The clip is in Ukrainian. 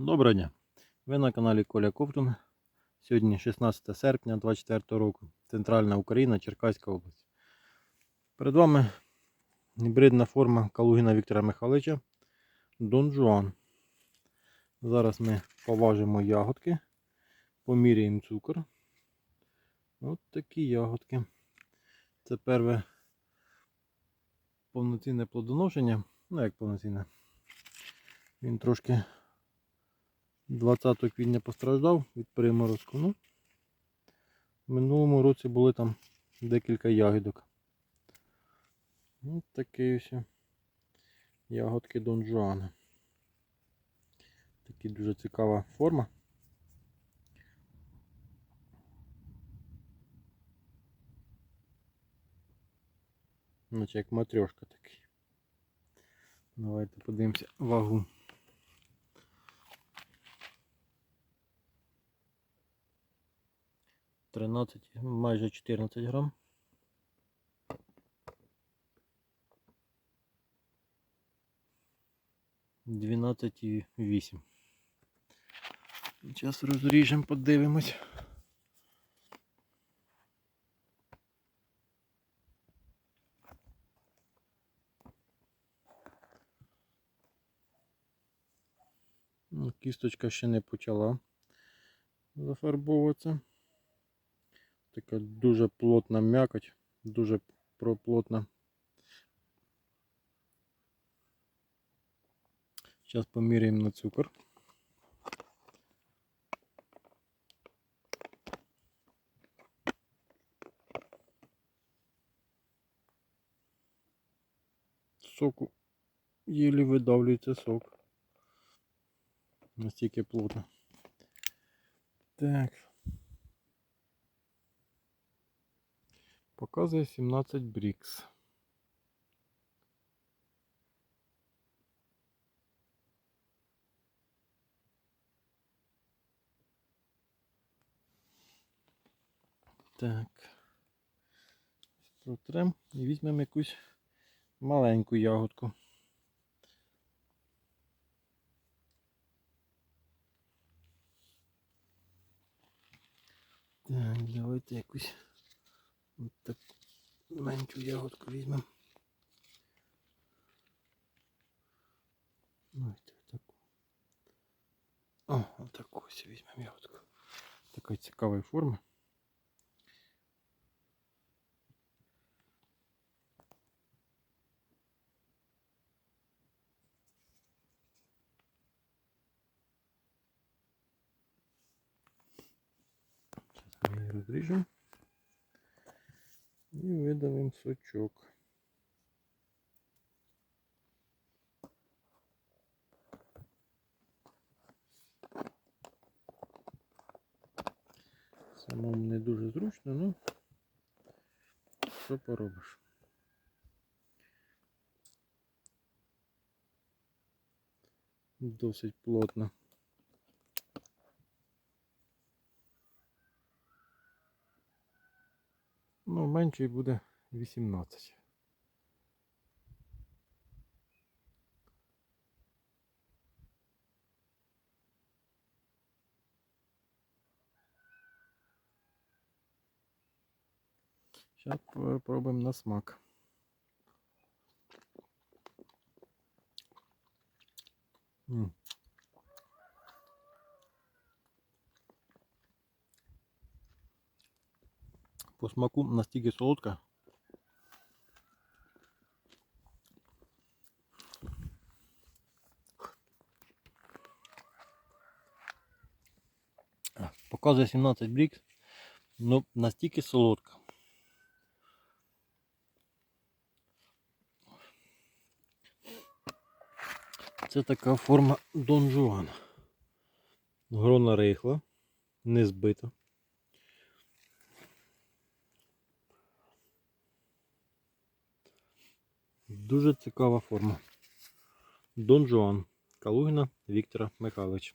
Доброго дня! Ви на каналі Коля Ковтун. Сьогодні 16 серпня 2024 року. Центральна Україна, Черкаська область. Перед вами гібридна форма Калугіна Віктора Михайловича Дон Жуан. Зараз ми поважимо ягодки, поміряємо цукор. От такі ягодки. Це перше повноцінне плодоношення. Ну як повноцінне. Він трошки 20 квітня постраждав від приморозку. Ну, в минулому році були там декілька ягідок. Ось такі ось ягодки Дон Жуана. Такі дуже цікава форма. Наче як матрьошка такий. Давайте подивимося вагу. Тринадцять, майже 14 грам. Дванадцять і вісім. Зараз розріжемо, подивимось. Ну, Кісточка ще не почала зафарбовуватися. Така дуже плотна м'якоть, дуже проплотна. Зараз поміряємо на цукор. Соку єлі видавлюється сок. Настільки плотно. Так. Показує 17 брікс. Так. Протрем і візьмемо якусь маленьку ягодку. Так, давайте якусь от так меншу ягодку візьмемо. Давайте таку. О, отаку ось візьмемо ягодку. Такої цікавої форми. Зараз ми її розріжемо. І видавимо сочок. Самому не дуже зручно, ну що поробиш. Досить плотно. Ну, менший буде 18. Зараз попробуємо на смак. М. По смаку настільки солодка. Показує 17 брікс, ну настільки солодка. Це така форма Дон Жуан. Грона рихла, не збита. Дуже цікава форма. Дон Жуан Калугіна Віктора Михайловича.